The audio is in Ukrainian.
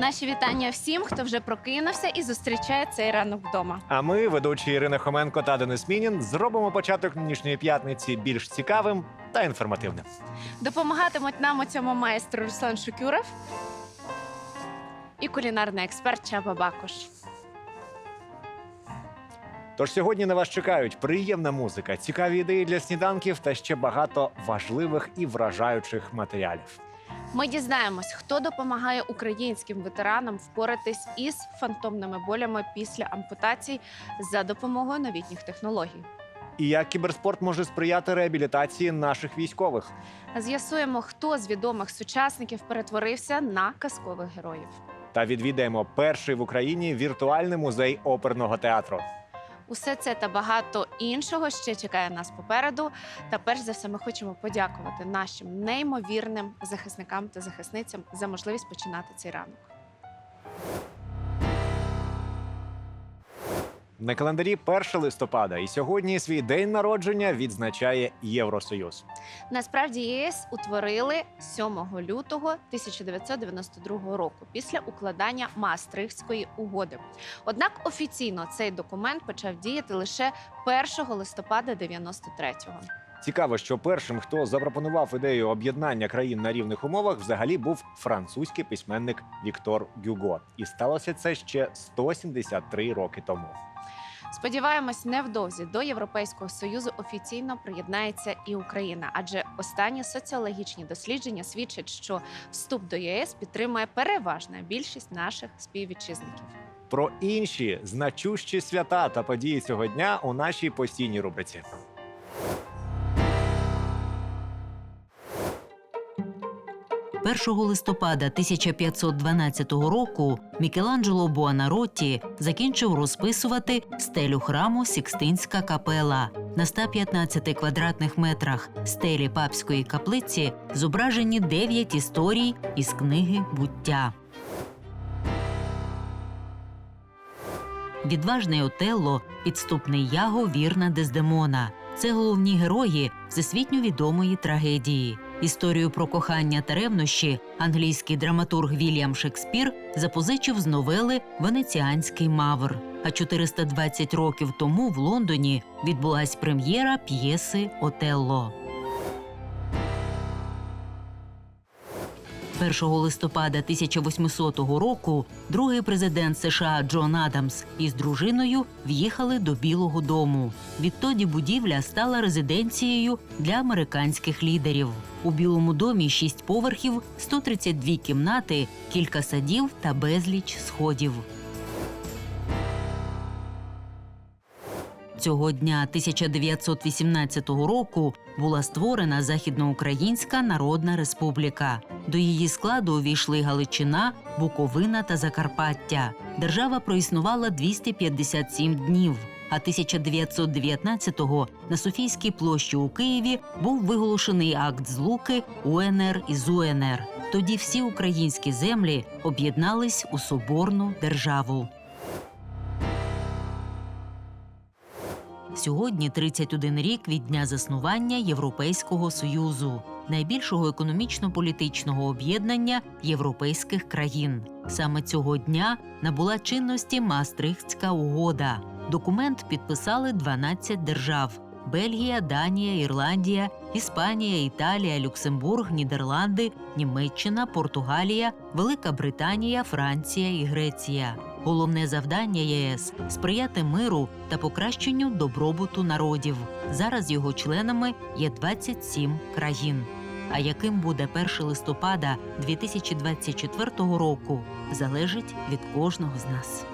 Наші вітання всім, хто вже прокинувся і зустрічає цей ранок вдома. А ми, ведучі Ірина Хоменко та Денис Мінін, зробимо початок нинішньої п'ятниці більш цікавим та інформативним. Допомагатимуть нам у цьому майстер Руслан Шукюров і кулінарний експерт Чаба Бакош. Тож сьогодні на вас чекають приємна музика, цікаві ідеї для сніданків та ще багато важливих і вражаючих матеріалів. Ми дізнаємось, хто допомагає українським ветеранам впоратись із фантомними болями після ампутацій за допомогою новітніх технологій. І як кіберспорт може сприяти реабілітації наших військових. З'ясуємо, хто з відомих сучасників перетворився на казкових героїв. Та відвідаємо перший в Україні віртуальний музей оперного театру. Усе це та багато іншого ще чекає нас попереду. Та перш за все, ми хочемо подякувати нашим неймовірним захисникам та захисницям за можливість починати цей ранок. На календарі 1 листопада, і сьогодні свій день народження відзначає Євросоюз. Насправді ЄС утворили 7 лютого 1992 року після укладання Маастрихтської угоди. Однак офіційно цей документ почав діяти лише 1 листопада 93-го. Цікаво, що першим, хто запропонував ідею об'єднання країн на рівних умовах, взагалі був французький письменник Віктор Гюго. І сталося це ще 173 роки тому. Сподіваємось, невдовзі до Європейського союзу офіційно приєднається і Україна, адже останні соціологічні дослідження свідчать, що вступ до ЄС підтримує переважна більшість наших співвітчизників. Про інші значущі свята та події цього дня у нашій постійній рубриці. – 1 листопада 1512 року Мікеланджело Буонаротті закінчив розписувати стелю храму Сікстинська капела. На 115 квадратних метрах стелі папської каплиці зображені 9 історій із книги буття. Відважний Отелло, підступний Яго, вірна Дездемона. Це головні герої всесвітньо відомої трагедії. Історію про кохання та ревнощі англійський драматург Вільям Шекспір запозичив з новели Венеціанський мавр. А 420 років тому в Лондоні відбулась прем'єра п'єси Отелло. 1 листопада 1800 року другий президент США Джон Адамс із дружиною в'їхали до Білого Дому. Відтоді будівля стала резиденцією для американських лідерів. У Білому домі шість поверхів, 132 кімнати, кілька садів та безліч сходів. Цього дня 1918 року була створена Західноукраїнська Народна Республіка. До її складу увійшли Галичина, Буковина та Закарпаття. Держава проіснувала 257 днів. А 1919-го на Софійській площі у Києві був виголошений акт злуки УНР із УНР. Тоді всі українські землі об'єднались у соборну державу. Сьогодні 31 рік від дня заснування Європейського союзу, найбільшого економічно-політичного об'єднання європейських країн. Саме цього дня набула чинності Маастрихтська угода. Документ підписали 12 держав: Бельгія, Данія, Ірландія, Іспанія, Італія, Люксембург, Нідерланди, Німеччина, Португалія, Велика Британія, Франція і Греція. Головне завдання ЄС сприяти миру та покращенню добробуту народів. Зараз його членами є 27 країн. А яким буде 1 листопада 2024 року, залежить від кожного з нас.